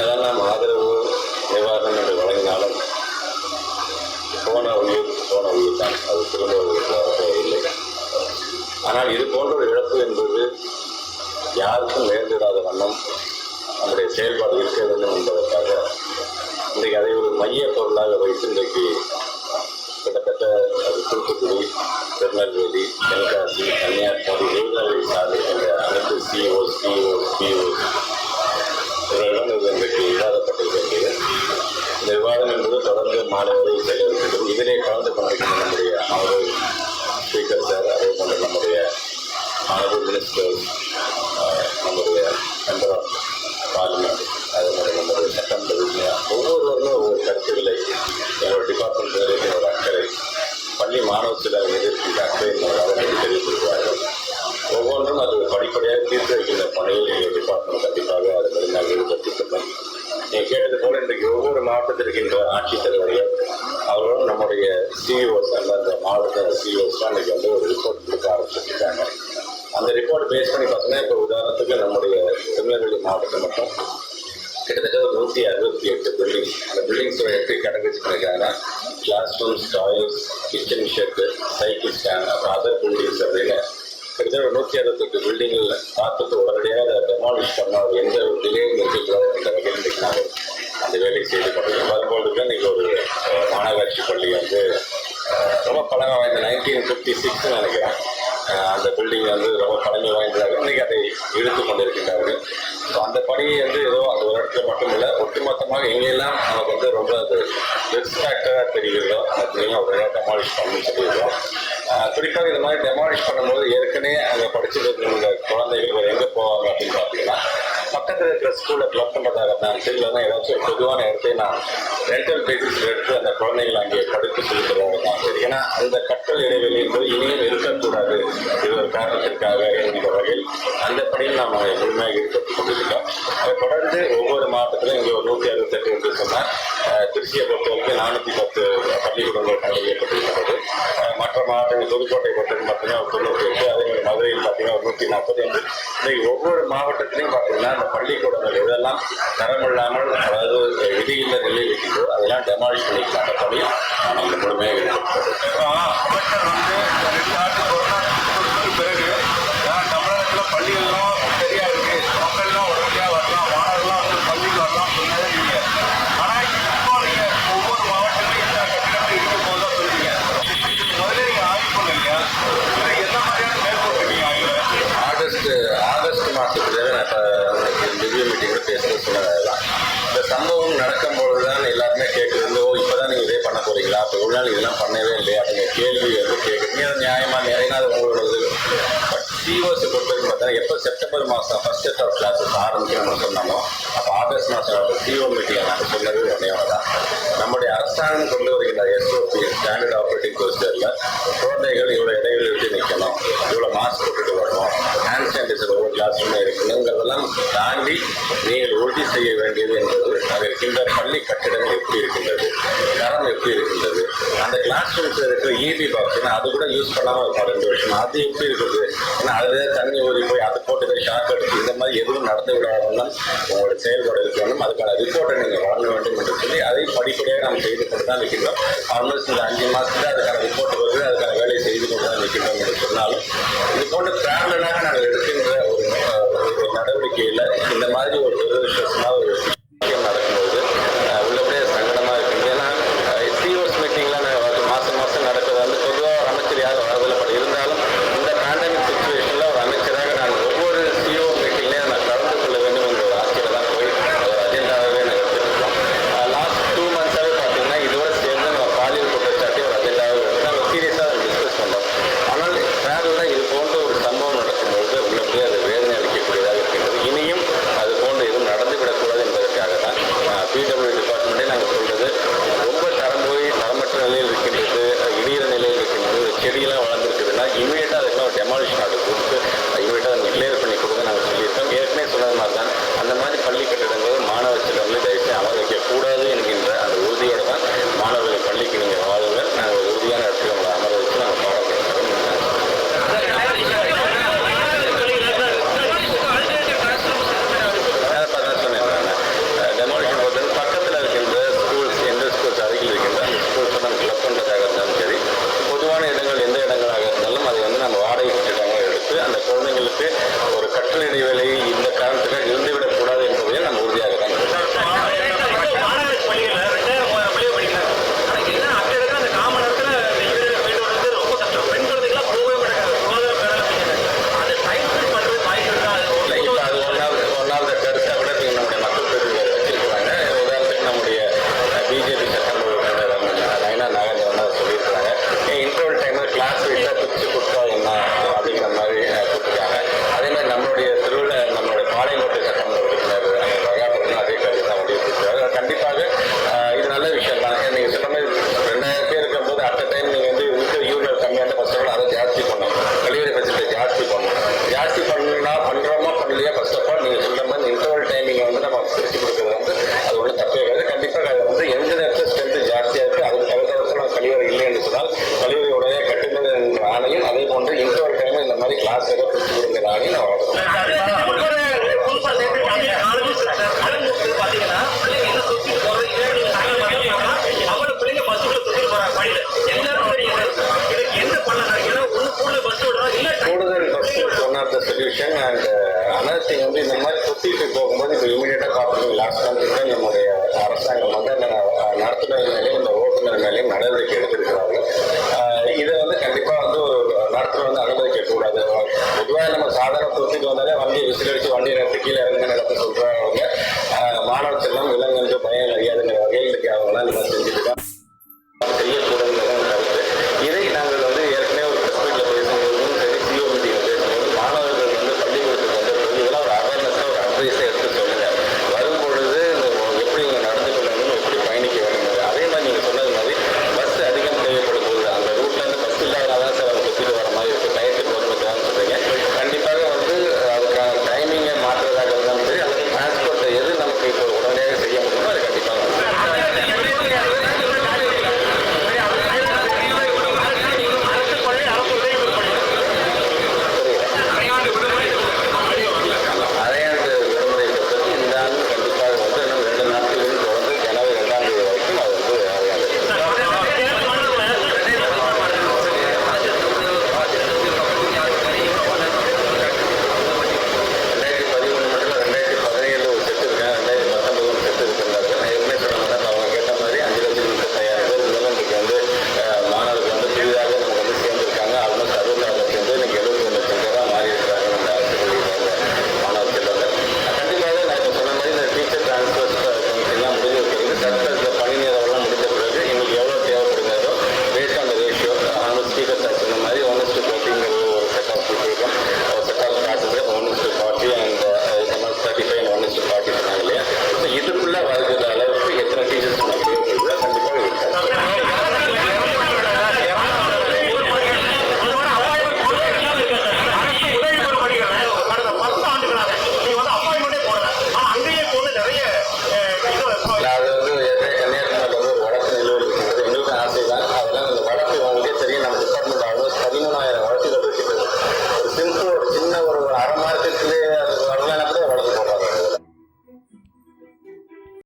என்னதான் நாம் ஆதரவு நிவாரணம் என்று வழங்கினாலும் போன உயிர் போன உயிர் தான் அது திரும்ப உயிர்களாக இல்லை. ஆனால் இது போன்ற ஒரு இழப்பு என்பது யாருக்கும் நேர்ந்திடாத வண்ணம் நம்முடைய செயல்பாடு இருக்க வேண்டும் என்பதற்காக இன்றைக்கு அதை ஒரு மைய பொருளாக வைத்து இன்றைக்கு கிட்டத்தட்ட அது தூத்துக்குடி திருநெல்வேலி தென்காசி கன்னியாகுமரி எழுநரை சாலை என்ற அனைத்து சிஓ சிஓ சிஓ இவர்களிடம் இது இன்றைக்கு இந்த விவாதம் என்பது தொடர்ந்து மாலை வரை செல்ல இருக்கின்றது இதிலே கலந்து நம்முடைய அவர் ஸ்பீக்கர் சார் அதே போன்று நம்முடைய ஆனரபிள் மினிஸ்டர்ஸ் மாவட்டத்திற்கின்ற ஆட்சித்தலைவர்கள் அவர்களும் நம்முடைய சிஇஓஸ் அந்தந்த மாவட்ட சிஇஓஸ் தான் வந்து ஒரு ரிப்போர்ட் கொடுக்க ஆரம்பிச்சிருக்காங்க. அந்த ரிப்போர்ட் பேஸ் பண்ணி பார்த்தீங்கன்னா இப்போ உதாரணத்துக்கு நம்முடைய திருநெல்வேலி மாவட்டத்தை மட்டும் கிட்டத்தட்ட ஒரு நூற்றி அறுபத்தி எட்டு பில்டிங் அந்த பில்டிங்ஸோட எப்படி கடைபிடிச்சு பண்ணியிருக்காங்கன்னா class rooms toilets kitchen shed cycle stand அப்புறம் அதர் பில்டிங்ஸ் அப்படின்னு கிட்டத்தட்ட ஒரு நூற்றி அறுபத்தெட்டு பில்டிங்கில் பார்த்துட்டு உடனடியாக அதை டெமாலிஷ் பண்ண எந்த ஒரு டிலேயும் இருக்கக்கூடாது என்ற வகையில் நாங்கள் செய்து கொண்டிருக்கோம் அதுபோல் நீங்கள் ஒரு மாநகராட்சி பள்ளி வந்து ரொம்ப பழமை வாய்ந்த நைன்டீன் ஃபிஃப்டி சிக்ஸ்னு நினைக்கிறேன். அந்த பில்டிங் வந்து ரொம்ப பழமை வாய்ந்ததாக இன்றைக்கி அதை இழுத்து கொண்டிருக்கின்றார்கள். ஸோ அந்த பணியை வந்து ஏதோ அந்த ஒரு இடத்துல மட்டும் இல்லை ஒட்டுமொத்தமாக எங்கெல்லாம் நமக்கு வந்து ரொம்ப அது ரிஸ்க் ஃபேக்டராக தெரிகிறதோ அந்த பிள்ளைங்க ஒரு டெமாலிஷ் பண்ணணும்னு சொல்லியிருக்கோம். குறிப்பாக இந்த மாதிரி டெமாலிஷ் பண்ணும்போது ஏற்கனவே அங்கே படிச்சுட்டு இருந்த குழந்தைகள் எங்கே போவாங்க அப்படின்னு பார்த்தீங்கன்னா பக்கத்தில் இருக்கிற ஸ்கூலில் கிளப் பண்ணுறதாக இருந்தாலும் சரி இல்லைன்னா ஏதாச்சும் ஒரு பொதுவான இடத்தை நான் ரெண்டல் பேசிஸ் எடுத்து அந்த குழந்தைகள் அங்கே படித்து செல்கிறதாக இருந்தாலும் சரி. ஏன்னா அந்த கற்றல் இடைவெளி என்பது இனியும் இருக்கக்கூடாது. இது ஒரு காரணத்திற்காக என்கிற வகையில் அந்த பணியில் நாம் முழுமையாக ஈடுபட்டு கொண்டிருக்கோம் அதை தொடர்ந்து ஒவ்வொரு மாவட்டத்திலும் இங்கே ஒரு நூற்றி அறுபத்தெட்டு என்று சொன்னால் திருச்சியை பொறுத்தவரைக்கும் நானூற்றி பத்து பள்ளிக்கூடங்கள் கண்டறியப்பட்டிருக்கிறது மற்ற மாவட்டங்கள் புதுக்கோட்டை பொறுத்தவரைக்கும் பார்த்தீங்கன்னா ஒரு தொண்ணூற்றி எட்டு அதே மாதிரி மதுரையில் பார்த்தீங்கன்னா நூற்றி நாற்பது என்று இன்னைக்கு ஒவ்வொரு மாவட்டத்திலையும் பார்த்தீங்கன்னா அந்த பள்ளிக்கூடங்கள் இதெல்லாம் தரமில்லாமல் அதாவது விதியில்ல நிலையில் இருக்கிறதோ அதெல்லாம் டெமாலிஷ் பண்ணிக்கலாம் அந்த பணி நாம் இந்த முழுமையாக ஈடுபட்டுள்ளது வந்து பிறகு தமிழகத்தில் பள்ளிகள்லாம் பெரிய இருக்கு மக்கள்லாம் உடனடியாக வரலாம் மாணவர்கள்லாம் வந்து பள்ளிக்கு வரலாம் சொன்னதே நீங்க ஆனால் இப்போ நீங்க ஒவ்வொரு மாவட்டத்திலும் இந்த கட்டிடங்கள் இருக்கும் போது தான் சொல்றீங்க இதுக்கு முதல்ல நீங்க ஆய்வு பண்ணுங்க இதை என்ன மாதிரியான மேற்கொள்றீங்க ஆய்வு ஆகஸ்ட் ஆகஸ்ட் மாதத்துல நான் இப்போ ரிவ்யூ மீட்டிங்கில் பேசுகிறது சொன்னதெல்லாம் இந்த சம்பவம் நடக்கும்பொழுது தான் எல்லாருமே கேட்குறது ஓ இப்போ தான் நீங்கள் இதே பண்ண போறீங்களா நாள் இதெல்லாம் பண்ணவே இல்லையா? நீங்கள் கேள்வி வந்து கேட்குறீங்க. நியாயமாக நிறையா அது உங்களோடது. பட் சிஓசி பொறுத்தவரைக்கும் பார்த்தா எப்போ செப்டம்பர் மாதம் ஃபர்ஸ்ட் செட் ஆஃப் கிளாஸஸ் ஆரம்பிக்கணும்னு சொன்னோமோ அப்போ ஆகஸ்ட் மாதம் சிஓ மீட்டிங் நாங்கள் சொன்னது ஒன்றே தான் நம்முடைய அரசாங்கம் கொண்டு வருகின்ற எஸ்ஓபி ஸ்டாண்டர்ட் ஆப்ரேட்டிங் ப்ரொசீஜரில் குழந்தைகள் இவ்வளோ இடைவெளி விட்டு நிற்கணும் இவ்வளோ மாஸ்க் போட்டுட்டு வரணும் ஹேண்ட் சானிடைசர் ஒவ்வொரு கிளாஸ் ரூமில் இருக்கணுங்கிறதெல்லாம் தாண்டி நீங்கள் உறுதி செய்ய வேண்டியது என்பது அங்கே இருக்கின்ற பள்ளி கட்டிடங்கள் எப்படி இருக்கின்றது தரம் எப்படி இருக்கின்றது அந்த கிளாஸ் ரூம்ஸில் இருக்கிற இபி பாக்ஸ் அது கூட யூஸ் பண்ணாமல் இருக்கும் ரெண்டு வருஷம். அது எப்படி இருக்குது? ஏன்னா அதில் தண்ணி ஊறி போய் அது போட்டு ஷாக் அடிச்சு இந்த மாதிரி எதுவும் நடந்து விடாதுன்னா உங்களோட செயல்பாடு இருக்க வேண்டும் அதுக்கான ரிப்போர்ட்டை நீங்கள் வழங்க வேண்டும் என்று சொல்லி அதை படிப்படியாக நாம் செய்து கொண்டு தான் இருக்கின்றோம் ஆல்மோஸ்ட் இந்த அஞ்சு மாதத்துல அதுக்கான ரிப்போர்ட் வருது அதுக்கான வேலையை செய்து கொண்டு தான் இருக்கின்றோம் என்று சொன்னாலும் இது போன்ற பேரலாக நாங்கள் எடுக்கின்ற ஒரு ஒரு நடவடிக்கையில் இந்த மாதிரி ஒரு சொல்யூஷன் அந்த அனதர் வந்து இந்த மாதிரி தொத்திட்டு போகும்போது இப்போ இமீடியட்டாக காப்பீடு லாஸ்ட் பண்ணுறது நம்முடைய அரசாங்கம் வந்து அந்த நடத்துனர் மேலேயும் இந்த ஓட்டுநர் மேலேயும் நடவடிக்கை எடுத்திருக்கிறாங்க. இதை வந்து கண்டிப்பாக வந்து ஒரு நடத்துனர் வந்து அனுமதிக்கக்கூடாது பொதுவாக நம்ம சாதாரண தொத்திட்டு வந்தாலே வண்டியை விசிலடிச்சு வண்டியை நிறுத்தி கீழே